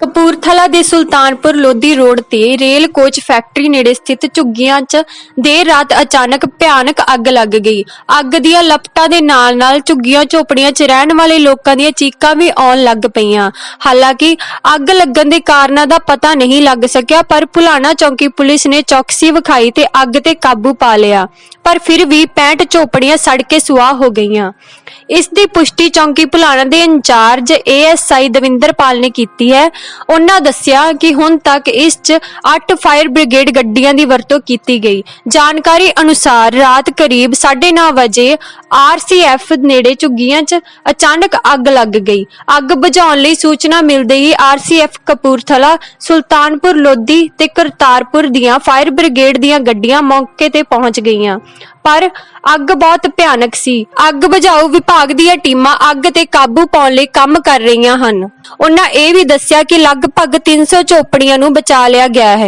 ਕਪੂਰਥਲਾ ਦੇ ਸੁਲਤਾਨਪੁਰ ਲੋਧੀ ਰੋਡ ਤੇ rail coach factory ਨੇੜੇ ਸਥਿਤ ਝੁੱਗੀਆਂ 'ਚ ਦੇਰ ਰਾਤ ਅਚਾਨਕ ਭਿਆਨਕ ਅੱਗ ਲੱਗ ਗਈ। ਅੱਗ ਦੀਆਂ ਲਪਟਾਂ ਦੇ ਨਾਲ-ਨਾਲ ਝੁੱਗੀਆਂ ਝੋਪੜੀਆਂ 'ਚ ਰਹਿਣ ਵਾਲੇ ਲੋਕਾਂ ਦੀਆਂ ਚੀਕਾਂ ਵੀ ਆਉਣ ਲੱਗ ਪਈਆਂ। ਹਾਲਾਂਕਿ ਅੱਗ ਲੱਗਣ ਦੇ ਕਾਰਨਾਂ ਦਾ ਪਤਾ ਨਹੀਂ ਲੱਗ ਸਕਿਆ, ਪਰ ਭੁਲਾਣਾ ਚੌਂਕੀ ਪੁਲਿਸ ਨੇ ਚੌਕਸੀ ਵਿਖਾਈ ਤੇ ਅੱਗ ਤੇ ਕਾਬੂ ਪਾ ਲਿਆ। ਪਰ ਫਿਰ ਵੀ 65 ਝੋਪੜੀਆਂ ਸੜ ਕੇ ਸੁਆਹ ਹੋ ਗਈਆਂ। ਇਸ ਦੀ ਪੁਸ਼ਟੀ ਚੌਂਕੀ ਭੁਲਾਣਾ ਦੇ ਇੰਚਾਰਜ ਏਐਸਆਈ ਦਵਿੰਦਰਪਾਲ ਨੇ ਕੀਤੀ ਹੈ। ਉਹਨਾਂ ਦੱਸਿਆ ਕਿ ਹੁਣ ਤੱਕ ਇਸ 'ਚ 8 ਫਾਇਰ ਬ੍ਰਿਗੇਡ ਗੱਡੀਆਂ ਦੀ ਵਰਤੋਂ ਕੀਤੀ ਗਈ। ਜਾਣਕਾਰੀ ਅਨੁਸਾਰ ਰਾਤ ਕਰੀਬ 9:30 ਵਜੇ ਆਰਸੀਐਫ ਨੇੜੇ ਝੁੱਗੀਆਂ 'ਚ ਅਚਾਨਕ ਅੱਗ ਲੱਗ ਗਈ। ਅੱਗ ਬੁਝਾਉਣ ਲਈ ਸੂਚਨਾ ਮਿਲਦੇ ਹੀ ਆਰਸੀਐਫ ਕਪੂਰਥਲਾ, ਸੁਲਤਾਨਪੁਰ ਲੋਧੀ ਤੇ ਕਰਤਾਰਪੁਰ ਦੀਆਂ ਫਾਇਰ ਬ੍ਰਿਗੇਡ ਦੀਆਂ ਗੱਡੀਆਂ ਮੌਕੇ ਤੇ ਪਹੁੰਚ ਗਈਆਂ। ਪਰ ਅੱਗ ਬਹੁਤ ਭਿਆਨਕ ਸੀ। ਅੱਗ ਬੁਝਾਊ ਵਿਭਾਗ ਦੀਆਂ ਟੀਮਾਂ ਅੱਗ ਤੇ ਕਾਬੂ ਪਾਉਣ ਲਈ ਕੰਮ ਕਰ ਰਹੀਆਂ ਹਨ। ਉਹਨਾਂ ਇਹ ਵੀ ਦੱਸਿਆ ਕਿ ਲਗਭਗ 300 ਝੋਪੜੀਆਂ ਨੂੰ ਬਚਾ ਲਿਆ ਗਿਆ ਹੈ।